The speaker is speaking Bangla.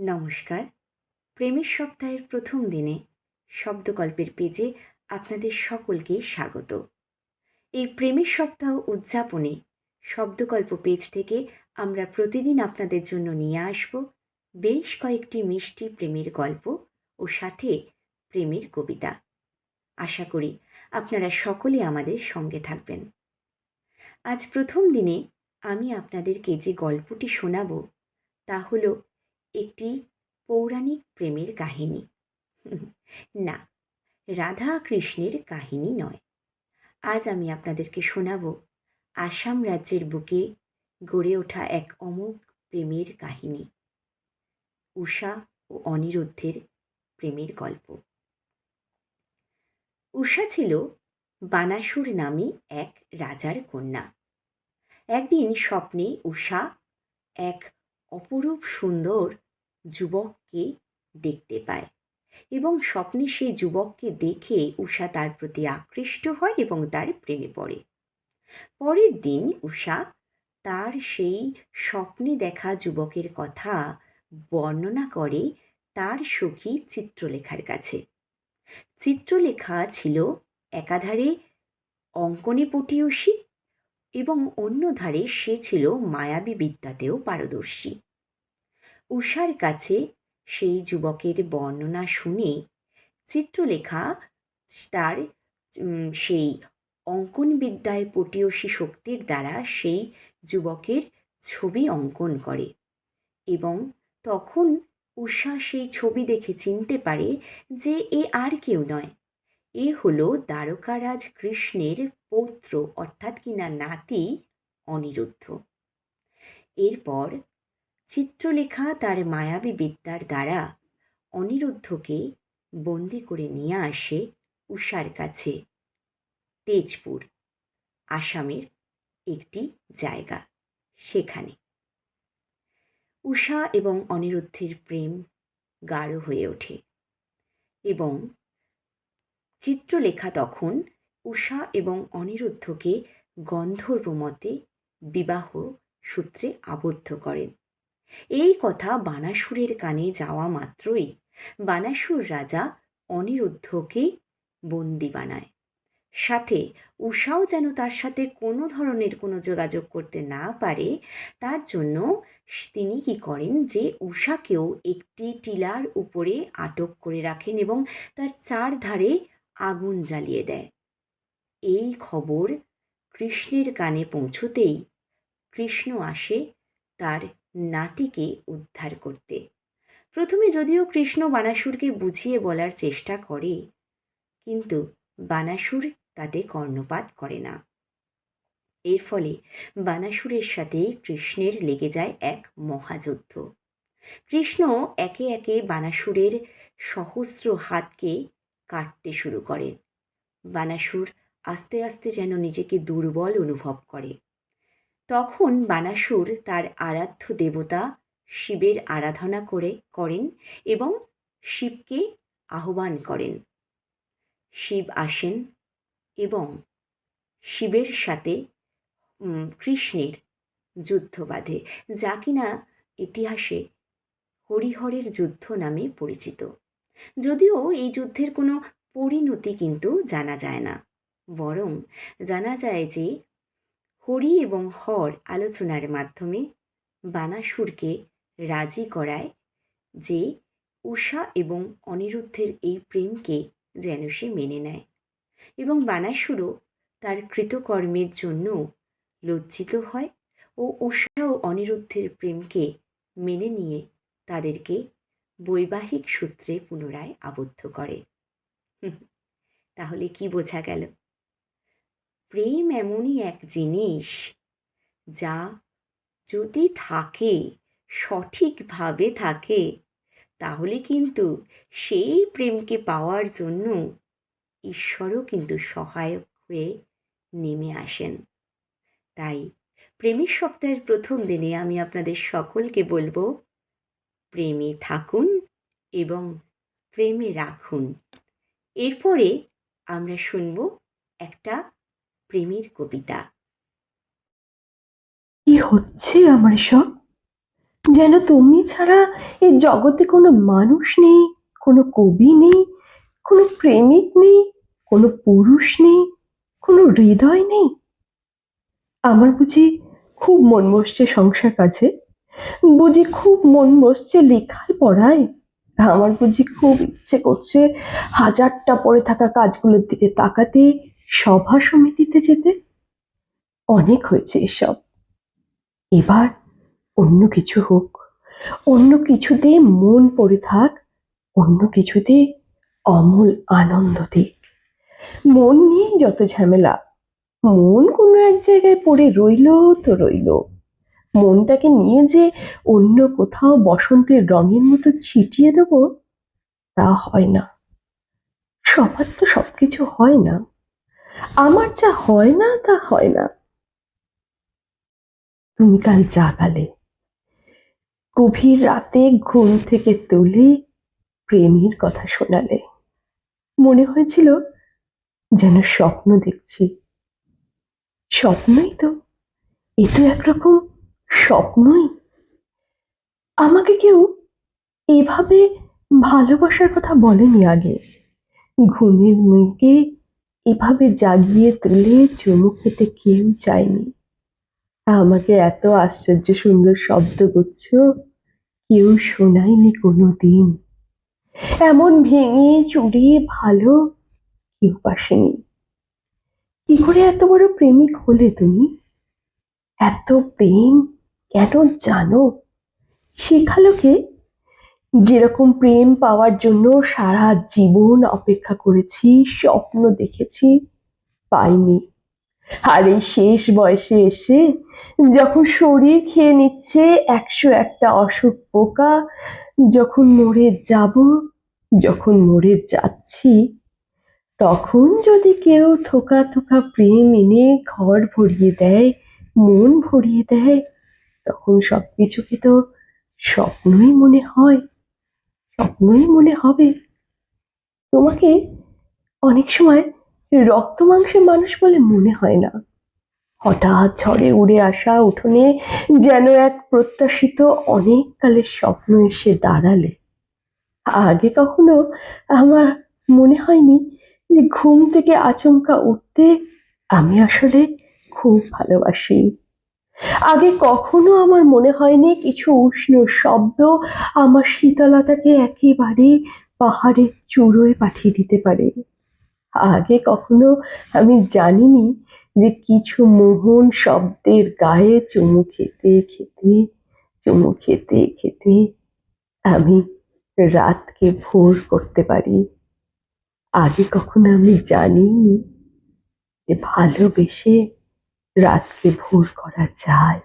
নমস্কার। প্রেমের সপ্তাহের প্রথম দিনে শব্দকল্পের পেজে আপনাদের সকলকে স্বাগত। এই প্রেমের সপ্তাহ উদযাপনে শব্দকল্প পেজ থেকে আমরা প্রতিদিন আপনাদের জন্য নিয়ে আসব বেশ কয়েকটি মিষ্টি প্রেমের গল্প ও সাথে প্রেমের কবিতা। আশা করি আপনারা সকলে আমাদের সঙ্গে থাকবেন। আজ প্রথম দিনে আমি আপনাদেরকে যে গল্পটি শোনাব তা হলো একটি পৌরাণিক প্রেমের কাহিনী। না, রাধা কৃষ্ণের কাহিনী নয়। আজ আমি আপনাদেরকে শোনাব আসাম রাজ্যের বুকে গড়ে ওঠা এক অমোঘ প্রেমের কাহিনী, উষা ও অনিরুদ্ধের প্রেমের গল্প। উষা ছিল বানাসুর নামে এক রাজার কন্যা। একদিন স্বপ্নে উষা এক অপরূপ সুন্দর যুবককে দেখতে পায় এবং স্বপ্নে সেই যুবককে দেখে উষা তার প্রতি আকৃষ্ট হয় এবং তার প্রেমে পড়ে। পরের দিন উষা তার সেই স্বপ্নে দেখা যুবকের কথা বর্ণনা করে তার সখী চিত্রলেখার কাছে। চিত্রলেখা ছিল একাধারে অঙ্কনে পটীয়সী এবং অন্য ধারে সে ছিল মায়াবী বিদ্যাতেও পারদর্শী। উষার কাছে সেই যুবকের বর্ণনা শুনে চিত্রলেখা তার সেই অঙ্কন বিদ্যায় পটীয়সী শক্তির দ্বারা সেই যুবকের ছবি অঙ্কন করে এবং তখন উষা সেই ছবি দেখে চিনতে পারে যে এ আর কেউ নয়। এ হলো দ্বারকারাজ কৃষ্ণের পৌত্র, অর্থাৎ কিনা নাতি অনিরুদ্ধ। এরপর চিত্রলেখা তার মায়াবী বিদ্যার দ্বারা অনিরুদ্ধকে বন্দি করে নিয়ে আসে উষার কাছে। তেজপুর, আসামের একটি জায়গা সেখানে। উষা এবং অনিরুদ্ধের প্রেম গাঢ় হয়ে ওঠে এবং চিত্রলেখা তখন উষা এবং অনিরুদ্ধকে গন্ধর্বমতে বিবাহ সূত্রে আবদ্ধ করেন। এই কথা বানাসুরের কানে যাওয়া মাত্রই বানাসুর রাজা অনিরুদ্ধকে বন্দি বানায়। সাথে উষাও যেন তার সাথে কোনো ধরনের কোনো যোগাযোগ করতে না পারে, তার জন্য তিনি কি করেন যে উষাকেও একটি টিলার উপরে আটক করে রাখেন এবং তার চারধারে আগুন জ্বালিয়ে দেয়। এই খবর কৃষ্ণের কানে পৌঁছতেই কৃষ্ণ আসে তার নাতিকে উদ্ধার করতে। প্রথমে যদিও কৃষ্ণ বানাসুরকে বুঝিয়ে বলার চেষ্টা করে, কিন্তু বানাসুর তাতে কর্ণপাত করে না। এর ফলে বানাসুরের সাথে কৃষ্ণের লেগে যায় এক মহাযুদ্ধ। কৃষ্ণ একে একে বানাসুরের সহস্র হাতকে কাটতে শুরু করেন। বানাসুর আস্তে আস্তে যেন নিজেকে দুর্বল অনুভব করে। তখন বানাসুর তার আরাধ্য দেবতা শিবের আরাধনা করে, করেন এবং শিবকে আহ্বান করেন। শিব আসেন এবং শিবের সাথে কৃষ্ণের যুদ্ধ বাঁধে, যা কিনা ইতিহাসে হরিহরের যুদ্ধ নামে পরিচিত। যদিও এই যুদ্ধের কোনো পরিণতি কিন্তু জানা যায় না, বরং জানা যায় যে হরি এবং হর আলোচনার মাধ্যমে বানাসুরকে রাজি করায় যে উষা এবং অনিরুদ্ধের এই প্রেমকে যেন সে মেনে নেয় এবং বানাসুরও তার কৃতকর্মের জন্য লজ্জিত হয় ও উষা ও অনিরুদ্ধের প্রেমকে মেনে নিয়ে তাদেরকে বৈবাহিক সূত্রে পুনরায় আবদ্ধ করে। তাহলে কি বোঝা গেল? প্রেম এমনই এক জিনিস যা যদি থাকে, সঠিকভাবে থাকে, তাহলে কিন্তু সেই প্রেমকে পাওয়ার জন্য ঈশ্বরও কিন্তু সহায়ক হয়ে নেমে আসেন। তাই প্রেমের সপ্তাহের প্রথম দিনে আমি আপনাদের সকলকে বলব, প্রেমে থাকুন এবং প্রেমে রাখুন। এরপরে আমরা শুনব একটা প্রেমের কবিতা। কি হচ্ছে আমার সব? যেন তুমি ছাড়া এই জগতে কোনো মানুষ নেই, কোনো কবি নেই, কোনো প্রেমিক নেই, কোনো পুরুষ নেই, কোনো হৃদয় নেই। আমার বুঝি খুব মন বসছে সংসার কাছে, বুঝি খুব মন বসছে লেখায় পড়ায়, আমার বুঝি খুব ইচ্ছে করছে হাজারটা পড়ে থাকা কাজগুলোর দিকে তাকাতে সভা সমিতিতে যেতে অনেক হয়েছে এসব। এবার অন্য কিছু হোক, অন্য কিছুতে মন পড়ে থাক, অন্য কিছুতে অমল আনন্দ দিক। মন নিয়ে যত ঝামেলা, মন কোনো এক জায়গায় পড়ে রইল তো রইল। মনটাকে নিয়ে যে অন্য কোথাও বসন্তের রঙের মতো ছিটিয়ে দেবো, তা হয় না। সবার তো সবকিছু হয় না। আমার যা হয় না, তা হয় না। তুমি কাল জাগালে গভীর রাতে ঘুম থেকে তুলে প্রেমের কথা শোনালে। মনে হয়েছিল যেন স্বপ্ন দেখছি। স্বপ্নই তো, এ তো একরকম স্বপ্নই। আমাকে কেউ এভাবে ভালোবাসার কথা বলেনি আগে। ঘুমের মেয়েকে এভাবে জাগিয়ে তুলে চুমু খেতে কেউ চায়নি। আমাকে এত আশ্চর্য সুন্দর শব্দ শব্দগুচ্ছ কেউ শোনায়নি কোনো দিন এমন ভেঙে চুরিয়ে ভালো কেউ পাসেনি কি করে এত বড় প্রেমিক হলে তুমি? এত প্রেম কেন জানো? শেখালো কে? যেরকম প্রেম পাওয়ার জন্য সারা জীবন অপেক্ষা করেছি, স্বপ্ন দেখেছি, পাইনি। আর এই শেষ বয়সে এসে যখন শরীর খেয়ে নিচ্ছে, একশো একটা অসুখ পোকা, যখন মরে যাব, যখন মরে যাচ্ছি, তখন যদি কেউ থোকা থোকা প্রেম এনে ঘর ভরিয়ে দেয়, মন ভরিয়ে দেয়, তখন সবকিছুকে তো স্বপ্নই মনে হয়। স্বপ্নই মনে হবে। তোমাকে অনেক সময় রক্ত মাংসের মানুষ বলে মনে হয় না। হঠাৎ ঝড়ে উড়ে আসা উঠোনে যেন এক প্রত্যাশিত অনেক কালের স্বপ্ন এসে দাঁড়ালে। আগে কখনো আমার মনে হয়নি যে ঘুম থেকে আচমকা উঠতে আমি আসলে খুব ভালোবাসি। আগে কখনো আমার মনে হয়নি কিছু উষ্ণ শব্দ আমার শীতলতাকে একেবারে পাহাড়ের চূড়োয় পাঠিয়ে দিতে পারে। আগে কখনো আমি জানিনি যে কিছু মোহন শব্দের গায়ে চুমু খেতে খেতে, চুমু খেতে খেতে আমি রাতকে ভোর করতে পারি। আগে কখনো আমি জানিনি যে ভালোবেসে রাতকে ভোর করা যায়।